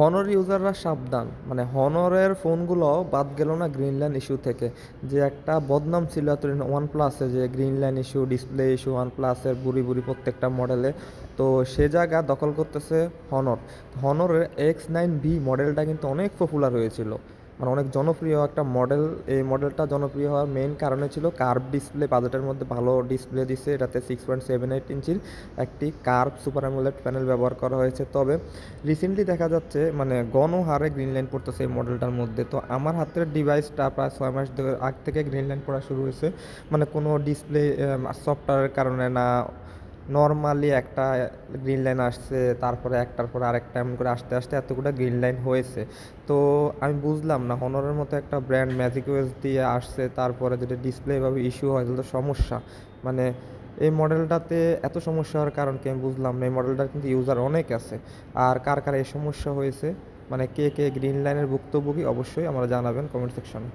Honor ইউজাররা সাবধান। মানে হনরের ফোনগুলো বাদ গেল না গ্রিনল্যান্ড ইস্যু থেকে। যে একটা বদনাম ছিল এতদিন ওয়ান প্লাসে যে green line issue display issue one প্লাসের বুড়ি বুড়ি প্রত্যেকটা মডেলে তো সে জায়গা দখল করতেছে হনর হনরের এক্স নাইন বি মডেলটা কিন্তু অনেক পপুলার হয়েছিল। মানে অনেক জনপ্রিয় একটা মডেল এই মডেলটা জনপ্রিয় হওয়ার মেইন কারণে ছিল কার্ভ ডিসপ্লে বাজেটের মধ্যে ভালো ডিসপ্লে দিছে, এটাতে সিক্স পয়েন্ট সেভেন এইট ইঞ্চির একটি কার্ভ সুপার অ্যামোলেড প্যানেল ব্যবহার করা হয়েছে। তবে রিসেন্টলি দেখা যাচ্ছে মানে গণহারে গ্রিন লাইন পড়তেছে এই মডেলটার মধ্যে। তো আমার হাতের ডিভাইসটা প্রায় ছয় মাস আগ থেকে গ্রিন লাইন পড়া শুরু হয়েছে। মানে কোনো ডিসপ্লে সফটওয়্যারের কারণে না নর্মালি একটা গ্রিন লাইন আসছে, তারপরে একটার পর আরেকটা এমন করে আসতে আসতে এতগুলো গ্রিন লাইন হয়েছে। তো আমি বুঝলাম না হনরের মতো একটা ব্র্যান্ড ম্যাজিক ওয়েস দিয়ে আসছে, তারপরে যদি ডিসপ্লে এভাবে ইস্যু হয়, তাহলে সমস্যা। মানে এই মডেলটাতে এত সমস্যা হওয়ার কারণ কি আমি বুঝলাম না, এই মডেলটার কিন্তু ইউজার অনেক আছে। আর কার কার এই সমস্যা হয়েছে? মানে কে কে গ্রিন লাইনের ভুক্তভোগী অবশ্যই আমরা জানাবেন কমেন্ট সেকশনে